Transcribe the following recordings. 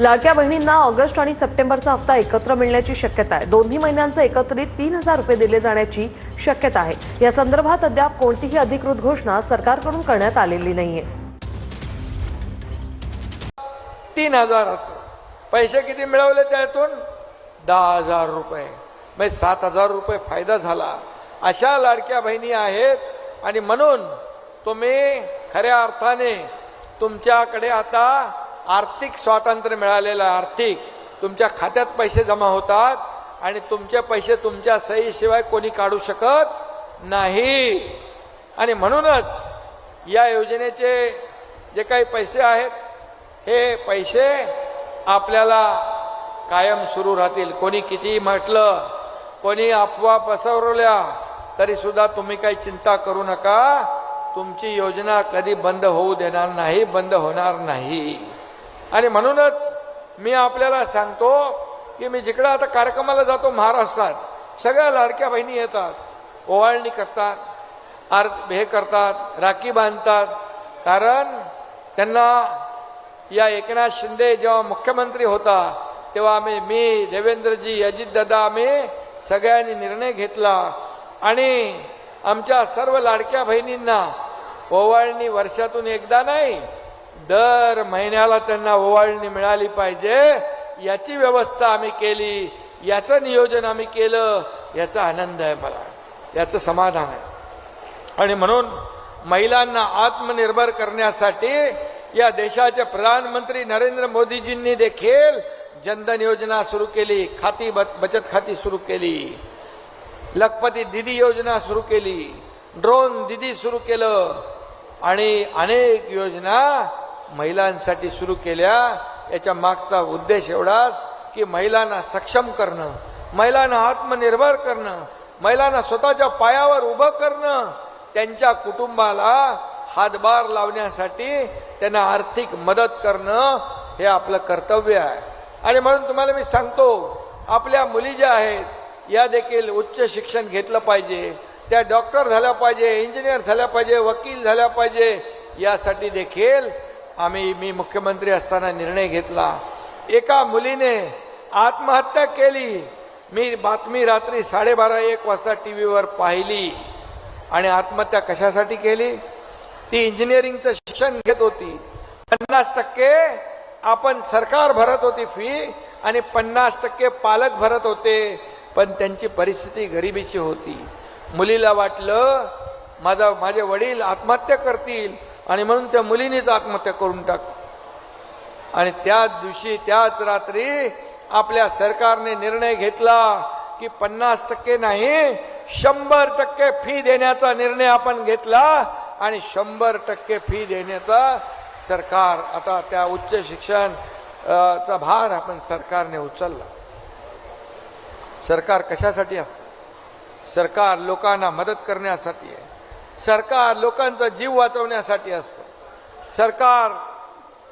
लाडक्या बहिणींना ऑगस्ट आणि सप्टेंबरचा हप्ता एकत्र मिळण्याची शक्यता आहे. दोन्ही महिन्यांचे एकत्रित तीन हजार रुपये दिले जाण्याची शक्यता आहे. या संदर्भात अद्याप कोणतीही अधिकृत घोषणा सरकारकडून करण्यात आलेली नाहीये. तीन हजार पैसे किती मिळवले त्यातून? दहा हजार रुपये. म्हणजे सात हजार रुपये फायदा झाला. अशा लाडक्या बहिणी आहेत आणि म्हणून तुम्ही खऱ्या अर्थाने तुमच्याकडे आता आर्थिक स्वातंत्र्य मिळालेलं आहे आर्थिक तुमच्या खात्यात पैसे जमा होतात आणि तुमचे पैसे तुमच्या सहीशिवाय कोणी काढू शकत नाही. आणि म्हणूनच या योजनेचे जे काही पैसे आहेत हे पैसे आपल्याला कायम सुरू राहतील. कोणी कितीही म्हटलं कोणी अफवा पसरवल्या तरी सुद्धा तुम्ही काही चिंता करू नका. तुमची योजना कधी बंद होऊ देणार नाही बंद होणार नाही. आणि म्हणूनच मी आपल्याला सांगतो की मी जिकडं आता कार्यक्रमाला जातो महाराष्ट्रात सगळ्या लाडक्या बहिणी येतात ओवाळणी करतात आर हे करतात राखी बांधतात. कारण त्यांना या एकनाथ शिंदे जेव्हा मुख्यमंत्री होता तेव्हा आम्ही मी देवेंद्रजी अजितदादा आम्ही सगळ्यांनी निर्णय घेतला. आणि आमच्या सर्व लाडक्या बहिणींना ओवाळणी वर्षातून एकदा नाही दर महिन्याला त्यांना ओवाळणी मिळाली पाहिजे. याची व्यवस्था आम्ही केली. याचं नियोजन आम्ही केलं. याचा आनंद आहे मला. याचं समाधान आहे. आणि म्हणून महिलांना आत्मनिर्भर करण्यासाठी या देशाचे प्रधानमंत्री नरेंद्र मोदीजींनी देखील जनधन योजना सुरू केली. खाती बचत खाती सुरू केली. लखपती दिदी योजना सुरू केली. ड्रोन दिदी सुरू केलं. आणि अनेक योजना महिलांसाठी सुरू केल्या. याच्या मागचा उद्देश एवढाच की महिलांना सक्षम करणं महिलांना आत्मनिर्भर करणं महिलांना स्वतःच्या पायावर उभं करणं त्यांच्या कुटुंबाला हातभार लावण्यासाठी त्यांना आर्थिक मदत करणं हे आपलं कर्तव्य आहे. आणि म्हणून तुम्हाला मी सांगतो आपल्या मुली ज्या आहेत या देखील उच्च शिक्षण घेतलं पाहिजे. त्या डॉक्टर झाल्या पाहिजे इंजिनियर झाल्या पाहिजे वकील झाल्या पाहिजे यासाठी देखील आम्ही मी मुख्यमंत्री असताना निर्णय घेतला. एका मुलीने आत्महत्या केली. मी बातमी रात्री साडेबारा एक वाजता टी व्हीवर पाहिली. आणि आत्महत्या कशासाठी केली? ती इंजिनिअरिंगचं शिक्षण घेत होती. पन्नास टक्के आपण सरकार भरत होती फी आणि पन्नास टक्के पालक भरत होते. पण त्यांची परिस्थिती गरिबीची होती. मुलीला वाटलं माझा माझे वडील आत्महत्या करतील. आणि म्हणून त्या मुलीनीच आत्महत्या करून टाक. आणि त्याच दिवशी त्याच रात्री आपल्या सरकारने निर्णय घेतला की पन्नास टक्के नाही शंभर टक्के फी देण्याचा निर्णय आपण घेतला आणि शंभर टक्के फी देण्याचा सरकार आता त्या उच्च शिक्षण चा भार आपण सरकारने उचलला. सरकार कशासाठी असतं? सरकार लोकांना मदत करण्यासाठी आहे. सरकार लोकांचा जीव वाचवण्यासाठी असतं. सरकार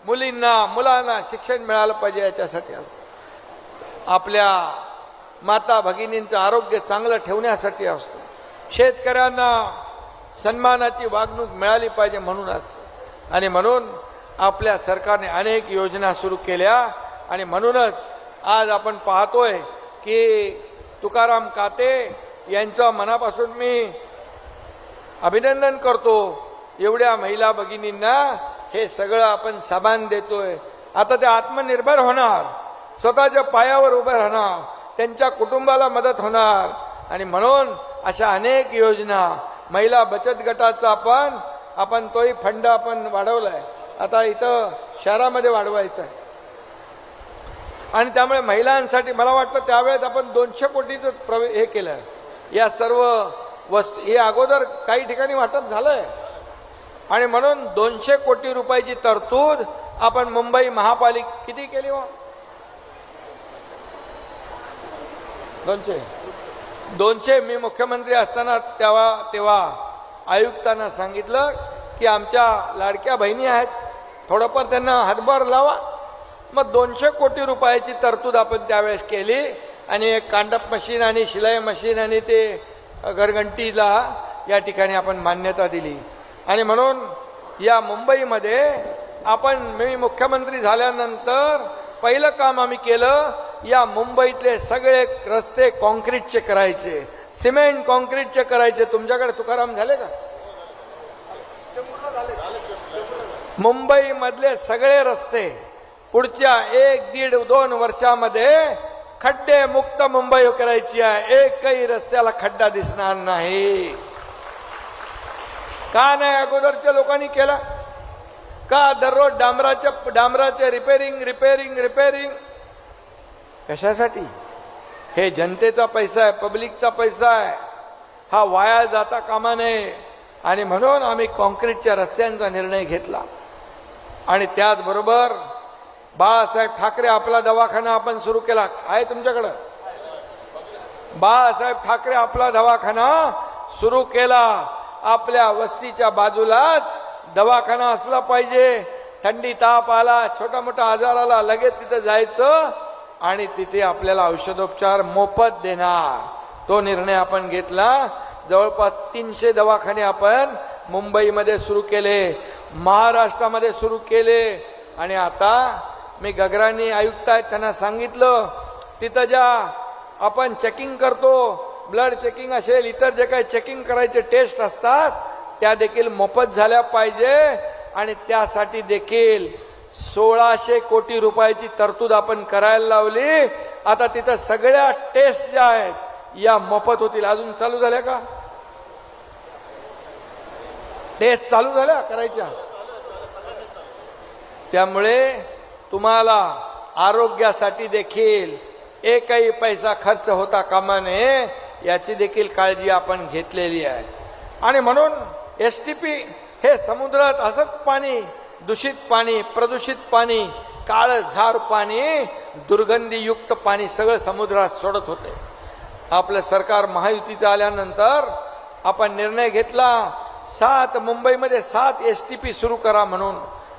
मुलींना मुलांना शिक्षण मिळालं पाहिजे याच्यासाठी असतं. आपल्या माता भगिनींचं आरोग्य चांगलं ठेवण्यासाठी असतो. शेतकऱ्यांना सन्मानाची वागणूक मिळाली पाहिजे म्हणून असतं. आणि म्हणून आपल्या सरकारने अनेक योजना सुरू केल्या आणि म्हणूनच आज आपण पाहतोय की तुकाराम काते यांच्या मनापासून मी अभिनंदन करतो एवढ्या महिला भगिनींना. हे सगळं आपण सामान देतोय. आता ते आत्मनिर्भर होणार. स्वतःच्या पायावर उभं राहणार त्यांच्या कुटुंबाला मदत होणार. आणि म्हणून अशा अनेक योजना महिला बचत गटाचा आपण आपण तोही फंड आपण वाढवलाय. आता इथं शहरामध्ये वाढवायचं आहे आणि त्यामुळे महिलांसाठी मला वाटतं त्यावेळेस आपण दोनशे कोटीचं प्रवे हे केलं. या सर्व वस्तू हे अगोदर काही ठिकाणी वाटप झालंय. आणि म्हणून दोनशे कोटी रुपयाची तरतूद आपण मुंबई महापालिका किती केली हो? दोनशे. दोनशे मी मुख्यमंत्री असताना तेव्हा तेव्हा आयुक्तांना सांगितलं की आमच्या लाडक्या बहिणी आहेत. थोडंफार त्यांना हातभार लावा. मग दोनशे कोटी रुपयाची तरतूद आपण त्यावेळेस केली. आणि एक कांडप मशीन आणि शिलाई मशीन आणि ते घरघंटीला या ठिकाणी आपण मान्यता दिली. आणि म्हणून या मुंबईमध्ये आपण मी मुख्यमंत्री झाल्यानंतर पहिलं काम आम्ही केलं या मुंबईतले सगळे रस्ते कॉन्क्रीटचे करायचे. सिमेंट कॉन्क्रीटचे करायचे. तुमच्याकडे तुकाराम झाले का? मुंबईमधले सगळे रस्ते पुढच्या एक दीड दोन वर्षामध्ये खड्डे मुक्त मुंबई करायची आहे. एकही रस्त्याला खड्डा दिसणार नाही. का नाही अगोदरच्या लोकांनी केला? का दररोज डांबराच्या डांबराचे रिपेरिंग रिपेरिंग रिपेरिंग कशासाठी? हे जनतेचा पैसा आहे पब्लिकचा पैसा आहे. हा वाया जाता कामा नये. आणि म्हणून आम्ही कॉन्क्रीटच्या रस्त्यांचा निर्णय घेतला. आणि त्याचबरोबर बाळासाहेब ठाकरे आपला दवाखाना आपण सुरू केला. आहे तुमच्याकडं? बाळासाहेब ठाकरे आपला दवाखाना सुरू केला. आपल्या वस्तीच्या बाजूलाच दवाखाना असला पाहिजे. थंडी ताप आला छोटा मोठा आजार आला लगेच तिथं जायचं आणि तिथे आपल्याला औषधोपचार मोफत देणार. तो निर्णय आपण घेतला. जवळपास तीनशे दवाखाने आपण मुंबईमध्ये सुरू केले महाराष्ट्रामध्ये सुरू केले आणि आता मी गगराणी आयुक्त आहेत त्यांना सांगितलं तिथं ज्या आपण चेकिंग करतो ब्लड चेकिंग असेल इतर जे काही चेकिंग करायचे टेस्ट असतात त्या देखील मोफत झाल्या पाहिजे आणि त्यासाठी देखील सोळाशे कोटी रुपयाची तरतूद आपण करायला लावली. आता तिथं सगळ्या टेस्ट ज्या आहेत या मोफत होतील. अजून चालू झाल्या का? टेस्ट चालू झाल्या करायच्या? त्यामुळे तुम्हाला आरोग्यासाठी देखील एकही पैसा खर्च होता कामा नये याची देखील काळजी आपण घेतलेली आहे. आणि म्हणून एस टी पी हे समुद्रात असत पाणी दूषित पाणी प्रदूषित पाणी काळ झार पाणी दुर्गंधीयुक्त पाणी सगळं समुद्रात सोडत होते. आपलं सरकार महायुतीचं आल्यानंतर आपण निर्णय घेतला सात मुंबईमध्ये सात एस टी पी सुरू करा म्हणून.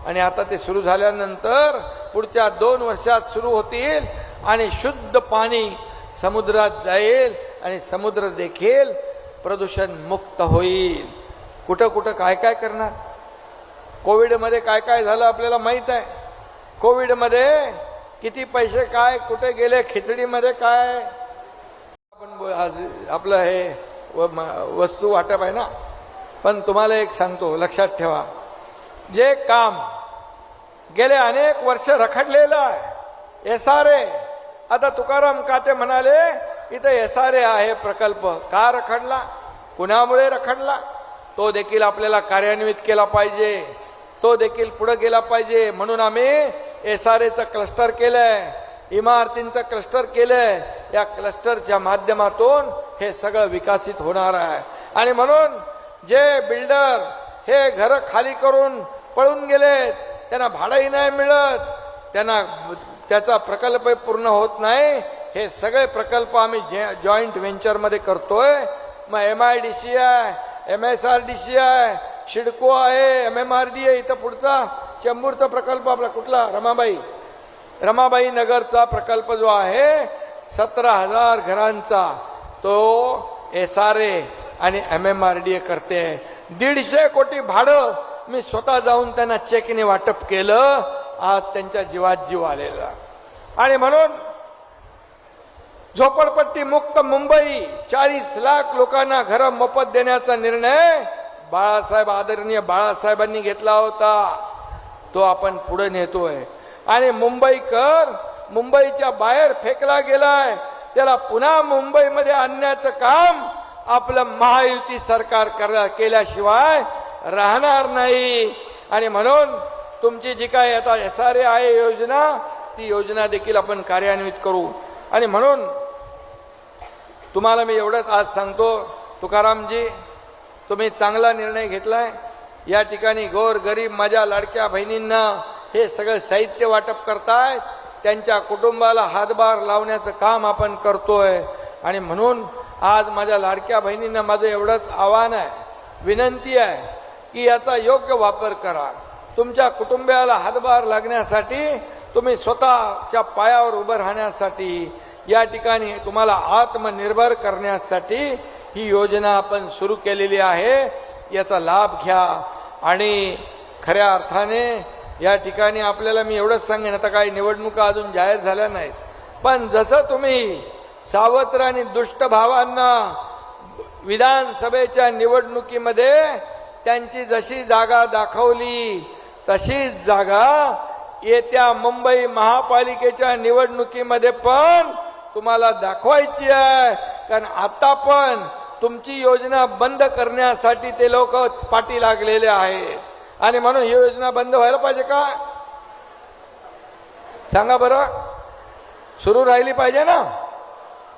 आणि आता ते सुरू झाल्यानंतर पुढच्या दोन वर्षात सुरू होतील आणि शुद्ध पाणी समुद्रात जाईल आणि समुद्र देखील प्रदूषण मुक्त होईल. कुठं कुठं काय काय करणार? कोविडमध्ये काय काय झालं आपल्याला माहीत आहे. कोविडमध्ये किती पैसे काय कुठे गेले खिचडीमध्ये काय? आपण आज आपलं हे व- वस्तू वाटप आहे ना? पण तुम्हाला एक सांगतो लक्षात ठेवा. जे काम गेले अनेक वर्ष रखडलेलं आहे. एस आर ए आता तुकाराम काते म्हणाले इथं एस आर ए आहे प्रकल्प. का रखडला? कुणामुळे रखडला? तो देखील आपल्याला कार्यान्वित केला पाहिजे. तो देखील पुढे गेला पाहिजे. म्हणून आम्ही एस आर एचं क्लस्टर केलंय इमारतींचं क्लस्टर केलंय. या क्लस्टरच्या माध्यमातून हे सगळं विकसित होणार आहे. आणि म्हणून जे बिल्डर हे घर खाली करून पळून गेलेत त्यांना भाडंही नाही मिळत. त्यांना त्याचा प्रकल्प पूर्ण होत नाही. हे सगळे प्रकल्प आम्ही जे जॉईंट व्हेंचरमध्ये करतोय. मग एम आय डी सी आहे M S R D C आहे शिडको आहे एम एम आर डी आहे इथं पुढचा. चेंबूरचा प्रकल्प आपला कुठला? रमाबाई. रमाबाई नगरचा प्रकल्प जो आहे सतरा हजार घरांचा. तो एस आर ए आणि M M R D A करते. दीडशे कोटी भाडं मी स्वतः जाऊन त्यांना चेकने वाटप केलं आज त्यांच्या जीवात जीव आलेला. आणि म्हणून झोपडपट्टी मुक्त मुंबई चाळीस लाख लोकांना घर मोफत देण्याचा निर्णय बाळासाहेब आदरणीय बाळासाहेबांनी घेतला होता. तो आपण पुढे नेतोय. आणि मुंबईकर मुंबईच्या बाहेर फेकला गेलाय. त्याला पुन्हा मुंबईमध्ये आणण्याचं काम आपलं महायुती सरकार केल्याशिवाय राहणार नाही. आणि म्हणून तुमची जी काय आता एस आर ए आहे योजना ती योजना देखील आपण कार्यान्वित करू. आणि म्हणून तुम्हाला मी एवढंच आज सांगतो तुकारामजी तुम्ही चांगला निर्णय घेतलाय. या ठिकाणी गोर गरीब माझ्या लाडक्या बहिणींना हे सगळं साहित्य वाटप करताय. त्यांच्या कुटुंबाला हातभार लावण्याचं काम आपण करतोय. आणि म्हणून आज माझ्या लाडक्या बहिणींना माझं एवढंच आव्हान आहे विनंती आहे. की याचा योग्य वापर करा. तुमच्या कुटुंबियाला हातभार लागण्यासाठी तुम्ही स्वतःच्या पायावर उभं राहण्यासाठी या ठिकाणी तुम्हाला आत्मनिर्भर करण्यासाठी ही योजना आपण सुरू केलेली आहे. याचा लाभ घ्या. आणि खऱ्या अर्थाने या ठिकाणी आपल्याला मी एवढंच सांगेन आता काही निवडणुका अजून जाहीर झाल्या नाहीत. पण जसं तुम्ही सावत्र आणि दुष्ट भावांना विधानसभेच्या निवडणुकीमध्ये त्यांची जशी जागा दाखवली तशीच जागा येत्या मुंबई महापालिकेच्या निवडणुकीमध्ये पण तुम्हाला दाखवायची आहे. कारण आता पण तुमची योजना बंद करण्यासाठी ते लोक पाठी लागलेले आहेत. आणि म्हणून ही योजना बंद व्हायला पाहिजे का? सांगा बरं. सुरू राहिली पाहिजे ना?